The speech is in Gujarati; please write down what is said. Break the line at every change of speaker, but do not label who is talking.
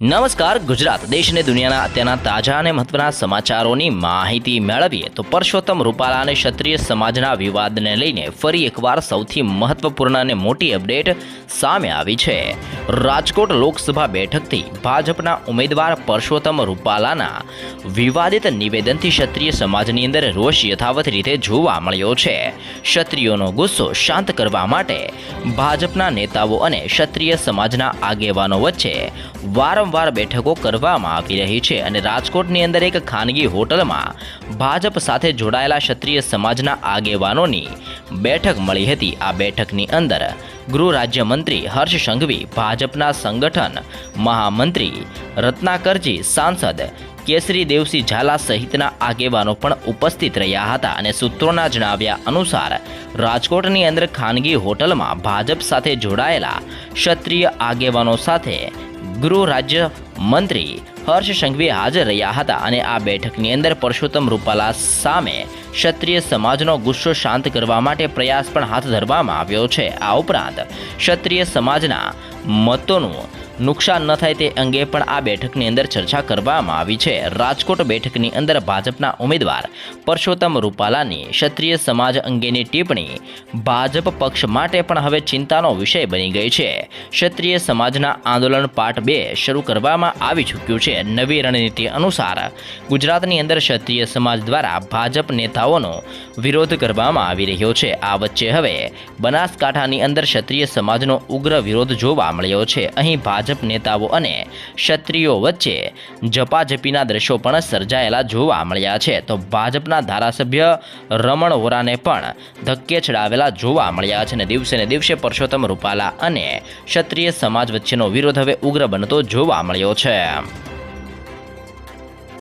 નમસ્કાર, ગુજરાત દેશ અને દુનિયાના અત્યારના તાજા અને મહત્વના સમાચારોની માહિતી મેળવીએ તો પરસોત્તમ રૂપાલા અને ક્ષત્રિય સમાજના વિવાદને લઈને ફરી એકવાર સૌથી મહત્વપૂર્ણ અને મોટી અપડેટ સામે આવી છે. રાજકોટ લોકસભા બેઠકથી ભાજપના ઉમેદવાર પરસોત્તમ રૂપાલાના વિવાદિત નિવેદનથી ક્ષત્રિય સમાજની અંદર રોષ યથાવત રીતે જોવા મળ્યો છે. ક્ષત્રિયોનો ગુસ્સો શાંત કરવા માટે ભાજપના નેતાઓ અને ક્ષત્રિય સમાજના આગેવાનો વચ્ચે વારંવાર બેઠકો કરવામાં આવી રહી છે અને રાજકોટની અંદર એક ખાનગી હોટલમાં ભાજપ સાથે જોડાયેલા ક્ષત્રિય સમાજના આગેવાનોની બેઠક મળી હતી. આ બેઠકની અંદર ગૃહ રાજ્યમંત્રી હર્ષ સંઘવી, ભાજપના સંગઠન મહામંત્રી રત્નાકરજી, સાંસદ કેસરી દેવસિંહ ઝાલા સહિતના આગેવાનો પણ ઉપસ્થિત રહ્યા હતા અને સૂત્રોના જણાવ્યા અનુસાર રાજકોટની અંદર ખાનગી હોટલમાં ભાજપ સાથે જોડાયેલા ક્ષત્રિય આગેવાનો સાથે ગૃહ રાજ્ય મંત્રી હર્ષ સંઘવી હાજર રહ્યા હતા અને આ બેઠકની અંદર પરસોત્તમ રૂપાલા સામે ક્ષત્રિય સમાજનો ગુસ્સો શાંત કરવા માટે પ્રયાસ પણ હાથ ધરવામાં આવ્યો છે. આ ઉપરાંત ક્ષત્રિય સમાજના મતોનું નુકસાન ન થાય તે અંગે પણ આ બેઠકની અંદર ચર્ચા કરવામાં આવી છે. રાજકોટ બેઠકની અંદર ભાજપના ઉમેદવાર પરસોત્તમ રૂપાલાની ક્ષત્રિય સમાજ અંગેની ટિપ્પણી ભાજપ પક્ષ માટે પણ હવે ચિંતાનો વિષય બની ગઈ છે. ક્ષત્રિય સમાજના આંદોલન પાર્ટ બે શરૂ કરવામાં આવી ચૂક્યું છે. નવી રણનીતિ અનુસાર ગુજરાતની અંદર ક્ષત્રિય સમાજ દ્વારા ભાજપ નેતાઓનો વિરોધ કરવામાં આવી રહ્યો છે. આ વચ્ચે હવે બનાસકાંઠાની અંદર ક્ષત્રિય સમાજનો ઉગ્ર વિરોધ જોવા મળ્યો છે. અહીં ભાજપ નેતાઓ અને ક્ષત્રિયો વચ્ચે ઝપાઝપીના દ્રશ્યો પણ સર્જાયેલા જોવા મળ્યા છે. તો ભાજપના ધારાસભ્ય રમણ વોરાને પણ ધક્કે ચડાવેલા જોવા મળ્યા છે અને દિવસે ને દિવસે પરસોત્તમ રૂપાલા અને ક્ષત્રિય સમાજ વચ્ચેનો વિરોધ હવે ઉગ્ર બનતો જોવા મળ્યો છે.